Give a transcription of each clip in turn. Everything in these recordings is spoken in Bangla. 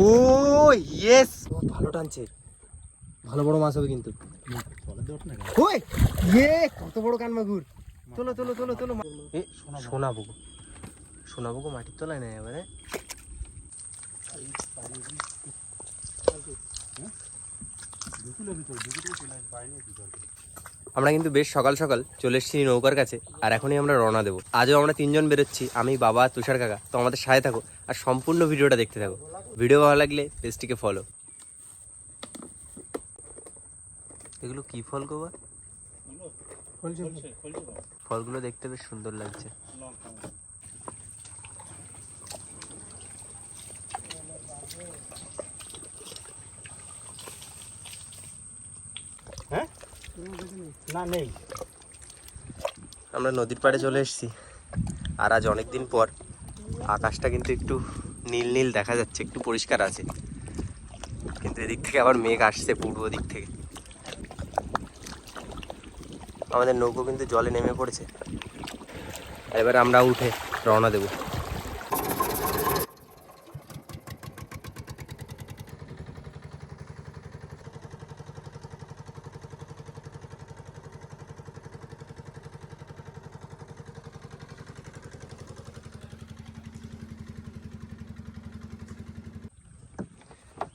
ও ইয়েস ভালো টানছে। ভালো বড় মাছ হবে কিন্তু। ওই ইয়ে কত বড় কান মাগুর তোলো তোলো তোলো তোলো। এ শোনাবো। শোনাবো গো। মাটির তলায় না এবারে। আমরা কিন্তু বেশ সকাল সকাল চলে এসেছি নৌকার কাছে, আর এখনই আমরা রওনা দেবো। আজও আমরা তিনজন বেরোচ্ছি, আমি, বাবা, তুষার কাকা। তো আমাদের সাথে থাকো, আর সম্পূর্ণ ভিডিওটা দেখতে থাকো। ভিডিও ভালো লাগলে পেজটিকে ফলো এগুলো কি ফল গো ফলগুলো দেখতে বেশ সুন্দর লাগছে। আমরা নদীর পাড়ে চলে এসেছি। আর আজ অনেক দিন পর আকাশটা কিন্তু একটু নীল নীল দেখা যাচ্ছে, একটু পরিষ্কার আছে। কিন্তু এদিক থেকে আবার মেঘ আসছে পূর্ব দিক থেকে। আমাদের নৌকো কিন্তু জলে নেমে পড়েছে। এবার আমরা উঠে রওনা দেব।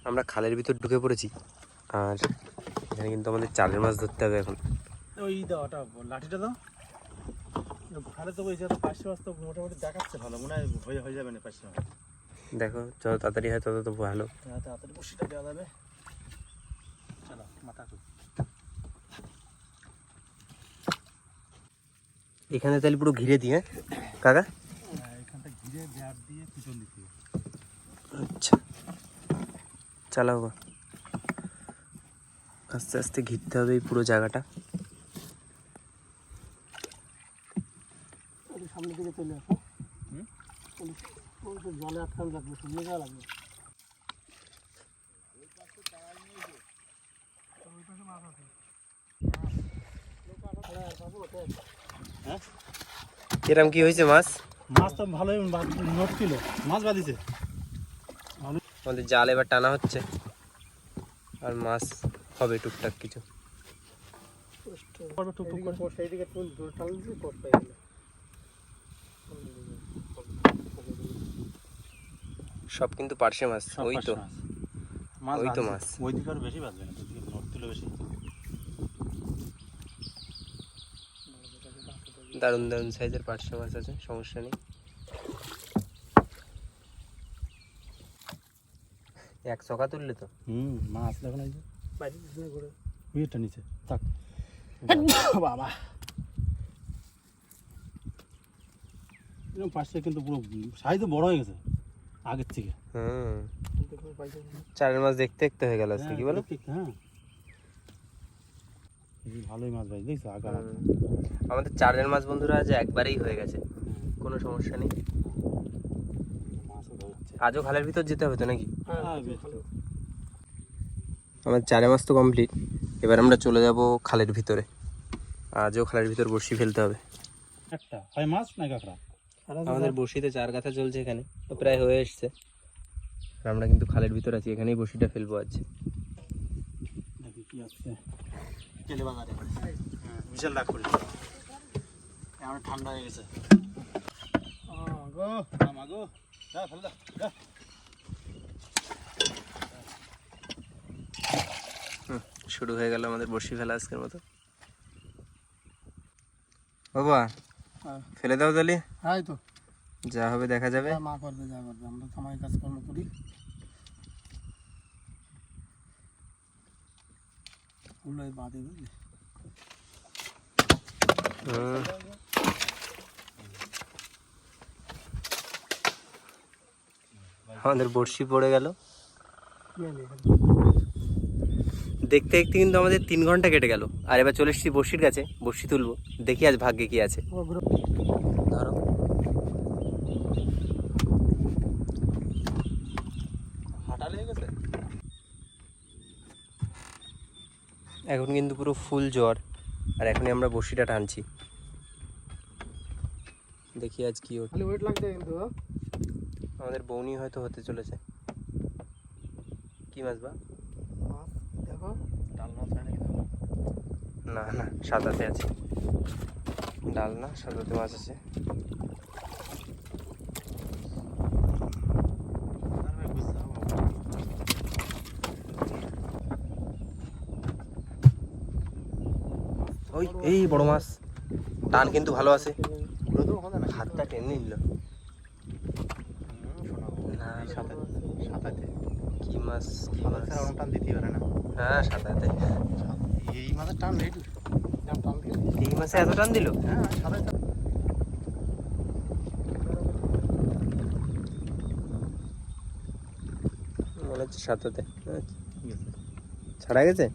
আমরা খালের ভিতর ঢুকে পড়েছি। আর এখানে কিন্তু আমাদের চালের মাছ ধরতে হবে এখন। ওই দাও ওটা লাঠিটা দাও। ভালো তো বলছে পাঁচশো মাস তো মোটামুটি দেখাচ্ছে ভালো মনে হয় হয়ে হয়ে যাবে না পাঁচশো দেখো যত তাড়াতাড়ি হয় তত তো ভালো। তাড়াতাড়ি বসিটা দেওয়া যাবে। চলো মাথা এখানে তাহলে পুরো ঘিরে দিয়ে কাকা? এখানটা ঘিরে দিয়ে পিছন দিতে আচ্ছা। চালাও আস্তে আস্তে ঘিরতে হবে এই পুরো জায়গাটা। সামনের দিকে চলে আসো। জলে আটকানো লাগবে শুকিয়ে যাওয়া লাগবে। এরম কি হয়েছে মাছ? মাছ তো ভালোই নোট ছিল মাছ বাঁধিছে। আমাদের জাল এবার টানা হচ্ছে। আর মাছ হবে টুকটাক কিছু। সব কিন্তু পার্শে মাছ ওই তো। ওই তো মাছ। ওই দিকে আরও বেশি বাঁধবে না নোট তুলে বেশি। দারুণ দারুণ সাইজের পার্শে মাছ আছে সমস্যা নেই। এক চকা তুললে তো। হুম মাছ দেখো না এই যে বাইরে পিছনে ঘুরে। উইটা নিচে থাক। বাবা। এরকম পাশে কিন্তু পুরো সাইজ বড় হয়ে গেছে আগের থেকে। হুম। চারের মাছ দেখতে দেখতে হয়ে গেল আজকে কি বলো? ঠিক, হ্যাঁ। ভালোই মাছ ভাই দেখছ? আগা। আমাদের চারের মাছ বন্ধুরা আজ একবারেই হয়ে গেছে। কোনো সমস্যা নেই। আজও খালের ভিতর যেতে হবে তো নাকি? হ্যাঁ তো। আমার চারে মাস তো কমপ্লিট এবার আমরা চলে যাব খালের ভিতরে। আজও খালের ভিতর বড়শি ফেলতে হবে। একটা। হয় মাছ না কাঁকড়া? আমাদের বড়শিতে চার কাথা চলছে এখানে। তো প্রায় হয়ে এসছে। আর আমরা কিন্তু খালের ভিতর আছি। এখানেই বড়শিটা ফেলব আজ। বিশাল আমার ঠান্ডা হয়ে গেছে। গো। মাগো ফেলে দাও শুরু হয়ে গেল আমাদের বড়শি ফেলা আজকের মতো। বাবা হ্যাঁ। ফেলে দাও তাহলে হাই তো। যা হবে দেখা যাবে। মা করবে যা করবে। আমরা তো আমার কাজকর্ম করি। ওগুলোই বাদে বুঝলি? হুম। আমাদের বড়শি পড়ে গেল। দেখতে দেখতে কিন্তু আমাদের তিন ঘণ্টা কেটে গেল। আর এবার চলে এসেছি বড়শির কাছে। বড়শি তুলবো। দেখি আজ ভাগ্যে কি আছে। ধরো। এখন কিন্তু পুরো ফুল জ্বর। আর এখনই আমরা বড়শিটা টানছি। দেখি আজ কি ওঠে ওয়েট লাগছে কিন্তু আমাদের বৌনি হয়তো হতে চলেছে। কি মাছ বা? মাছ দেখো। ডাল মাছ না না সাদাতে আছে। ডাল না সাদাতে মাছ আছে। ওই এই বড় মাছ। টান কিন্তু ভালো আছে। হাতটা টেনে নিল। সাঁতার সাঁতারতে কি মাছ কি মাছ? ছাড়া ওরকম টান দিতে পারে না। হ্যাঁ সাদাতে এই মাছের টান দিয়ে এই মাছে এত টান দিল? হ্যাঁ সাঁতার ছাড়া মনে হচ্ছে সাদাতে ছাড়া গেছে?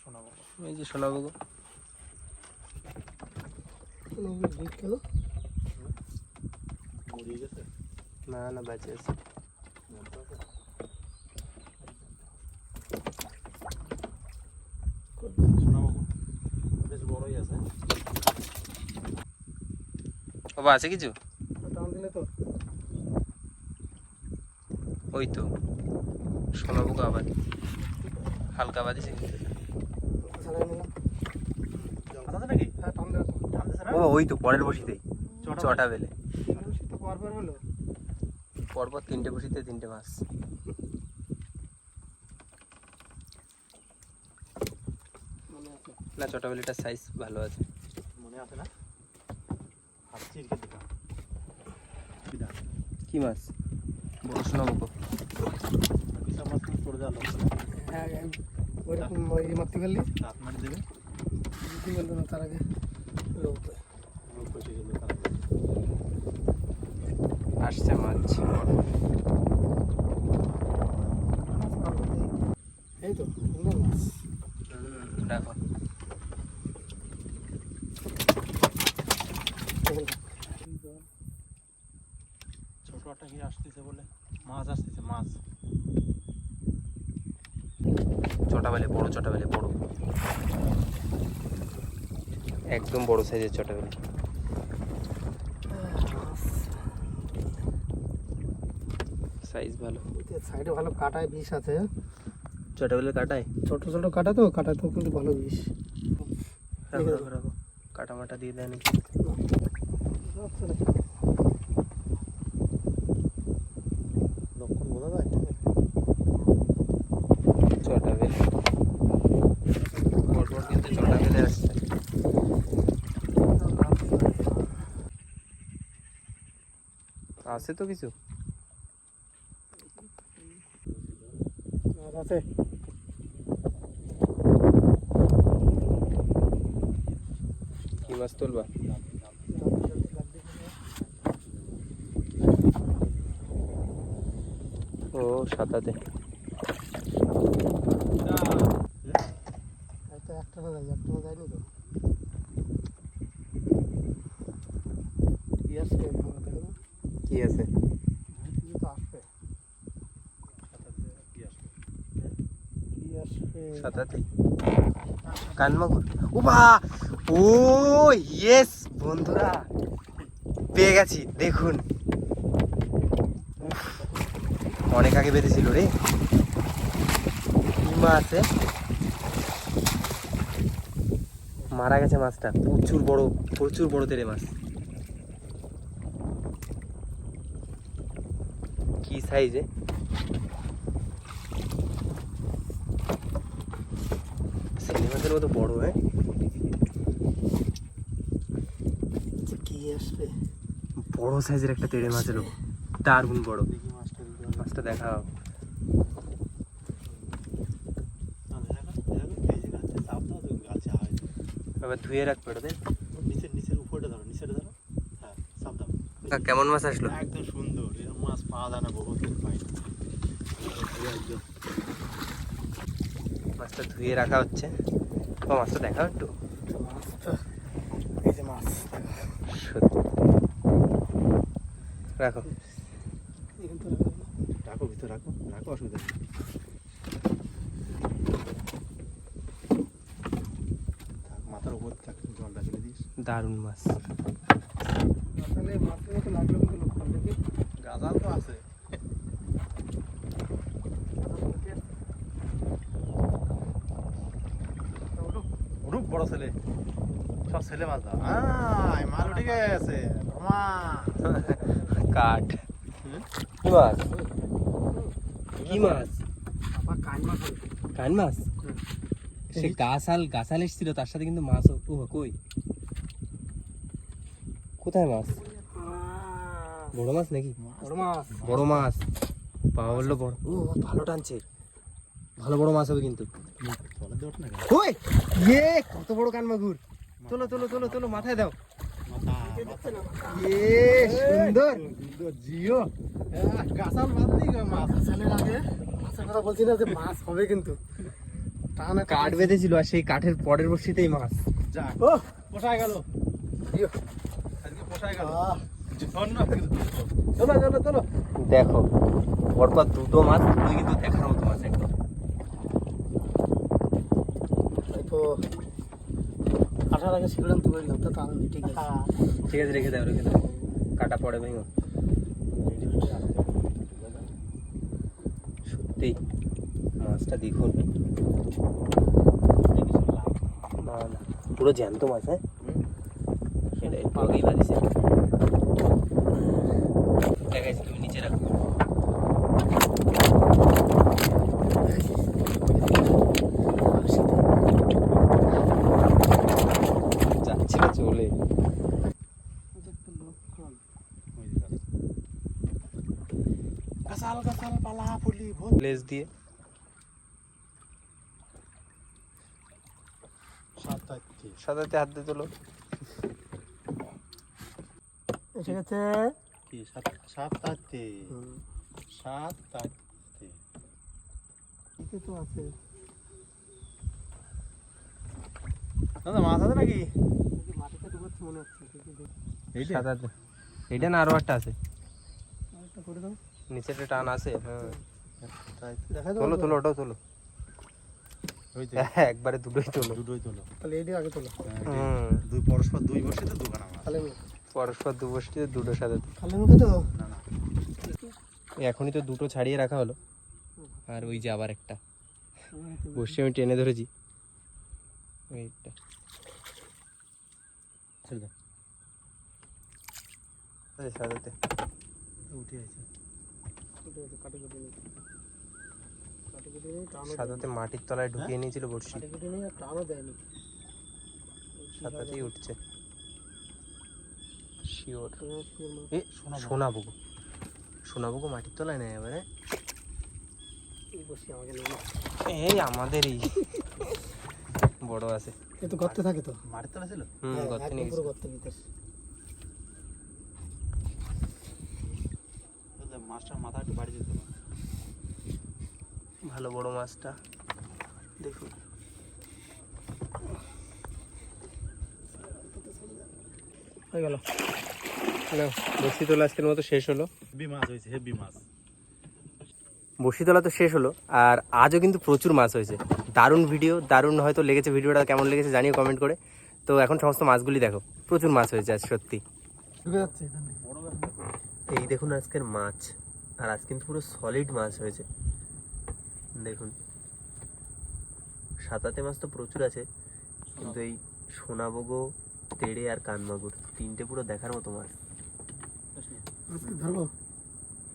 শোনাবো। এই যে শোনাবো গো। কেন? মরিয়ে গেছে না না বেঁচে আছে। বেশ বড়ই আছে। বাবা আছে কিছু? টান দিলে তো ওই তো শোনাবো গো আবার হালকা কিন্তু। নাকি হ্যাঁ ওই তো পরের বসিতেই। চটা বেলে। পরপর হলো? পরপর তিনটে বসিতে তিনটে মাছ। মনে আছে? না চটা বেলেটার সাইজ ভালো আছে। মনে আছে না? হাত চিরকে দিলাম। কি মাছ? বড় শোনাবো গো বিশা মাছ তুমি পড়ে যাওয়া হ্যাঁ ওইরকম ওই মারতে পারলি রাত মারি দেবে। বুঝতে পারল না তার আগে লোক রোগ পচে গেলে তারা আসছে মাছ। এই তো মাছ। দেখো। ছোট একটা কি আসতেছে বলে মাছ আসতেছে মাছ। চটা বেলে বড় চটা বেলে বড়। একদম বড় সাইজের চটা বেলে। সাইজ ভালো। সাইডে ভালো কাটায় বিষ আছে। চটা বেলে কাটায়? ছোট ছোট কাটা তো কাটা তো কিন্তু ভালো বিষ। রাখো রাখো রাখো। কাটা মাটা দিয়ে দেয় নাকি? লক্ষণ বোঝা যায় চটা বেলে পরপর কিন্তু চটা বেলে আসছে। আছে তো কিছু? আর আছে কি মাছ তুলবা ও সাতাতে একটা একটা না যায় একটা না যায়নি তো ইয়াস কে আমরা দেখো না কি আছে কি তো আসবে কি আসবে কানমাগুর ও বা ও ইয়েস বন্ধুরা। পেয়ে গেছি, দেখুন। অনেক আগে বেঁধেছিল রে। মাছ এ? মারা গেছে মাছটা। প্রচুর বড় প্রচুর বড় তেরে মাছ। কি সাইজে মতো বড় হ্যাঁ? আচ্ছা, কি আসবে? বড় সাইজের একটা তেড়ে মাছ এলো। দারুণ বড়। মাছটা। দেখাও। না, দেখো, দেখো, এই যে চাপ দাও, তো গাছে হয়। এবার ধুয়ে রাখবে নিচের নিচের উপরটা ধরো নিচেটা ধরো। হ্যাঁ চাপ দাও কেমন মাছ আসলো? একদম সুন্দর। এরকম মাছ পাওয়া যায় না বহুত পাই মাছটা ধুয়ে রাখা হচ্ছে। ও মাছটা দেখাও একটু। মাছটা এই যে মাছ। সত্যি। রাখো। রাখো ভিতরে রাখো। রাখো অসুবিধা নেই। থাক, মাথার উপর থাক জলটা ফেলে দিস। দারুণ মাছ। মতো লাগল কিন্তু লোক দেখি গাজাল তো আছে বড় ছেলে। সব ছেলে মাছ দাও মাল উঠে গেছে। কাঠ। কি মাছ? কি মাছ? কান মাছ সে গাছাল গাছাল এসেছিল তার সাথে কিন্তু মাছ ও কই? কোথায় মাছ? বড় মাছ নাকি? বড় মাছ। বড় মাছ। পাওয়া বলল বড়। ও ভালো টানছে। ভালো বড় মাছ হবে কিন্তু? ওই ইয়ে কত বড় কান মাগুর তোলো তোলো তোলো তোলো মাথায় দাও। ইয়ে সুন্দর। জিও। গাছাল মাছ নেই মাছ। মাছের আগে মাছের কথা বলছি না যে মাছ হবে কিন্তু। টানা কাঠ বেঁধেছিল আর সেই কাঠের পরের বর্ষিতেই মাছ। যাক। ও পোষায় গেল। ইয়ো। আজকে পোষায় গেল। আহ, চলো চলো চলো দেখো পরপর দুটো মাছ দুটোই কিন্তু দেখার মতো মাছ একদম হয়তো কাটার আগে শিখলাম তো বললাম তো ঠিক আছে। ঠিক আছে রেখে দাও রেখে দাও। কাটা পড়ে ভেঙো। সত্যি মাছটা দেখুন না না পুরো জ্যান্ত মাছ হ্যাঁ? সেটা একটু আগেই বাজেছে। দেখাইছি তুমি নিচে রাখো যাচ্ছে না চলে গাছাল গাছাল পালা পুলি ভোল লেজ দিয়ে। সাদাতে হাত দিয়ে তোলো। এসে গেছে। কি সাত এতে তো আছে। দাদা মাছ আছে নাকি? এই মাটিতে ডুবোচ্ছে মনে হচ্ছে কিন্তু সাদাতে এটা না আরও একটা আছে। আরেকটা করে দাও। নিচেটা টান আছে হ্যাঁ। তোলো তোলো ওটাও তোলো। হ্যাঁ, একবারে দুটোই তোলো। দুটোই তোলো। তাহলে এইটা আগে তোলো। দুই পরস্পর দুই বসে তো দুখানা মাছ পরস্পর দু বসতে দুটো সাদাতে খালে মুখে তো? না না। এখনই তো দুটো ছাড়িয়ে রাখা হলো। আর ওই যে আবার একটা। বসে আমি টেনে ধরেছি। ছেড়ে দাও উঠে আছে। সাদাতে মাটির তলায় ঢুকিয়ে নিয়েছিল বড়শি। টানও দেয়নি। সাদাতেই উঠছে। শিওর। এ মাটির তলায় নেই এবারে। এই আমাদেরই। বড় আছে। এ তো গর্তে থাকে তো? মাটির তলা ছিল? হুম হ্যাঁ, গর্তে নিয়ে গর্তের ভিতর বুঝলে, মাছটার মাথা একটু বাড়ি দিত ভালো বড় মাছটা। দেখুন। হয়ে গেল। হ্যালো বসি তোলা আজকের মতো শেষ হলো। হেভি মাছ হয়েছে হেভি মাছ। বসি তোলা তো শেষ হলো আর আজও কিন্তু প্রচুর মাছ হয়েছে। দারুণ ভিডিও দারুণ হয়তো লেগেছে ভিডিওটা কেমন লেগেছে জানিও কমেন্ট করে। তো এখন সমস্ত মাছগুলি দেখো প্রচুর মাছ হয়েছে আজ সত্যি। এই দেখুন আজকের মাছ। আর আজ কিন্তু পুরো সলিড মাছ হয়েছে। দেখুন, সাতাতে মাছ তো প্রচুর আছে, কিন্তু এই সোনাবগো, তেড়ে আর কানমাগুর, তিনটে পুরো দেখার মতো মাছ। ধরবো?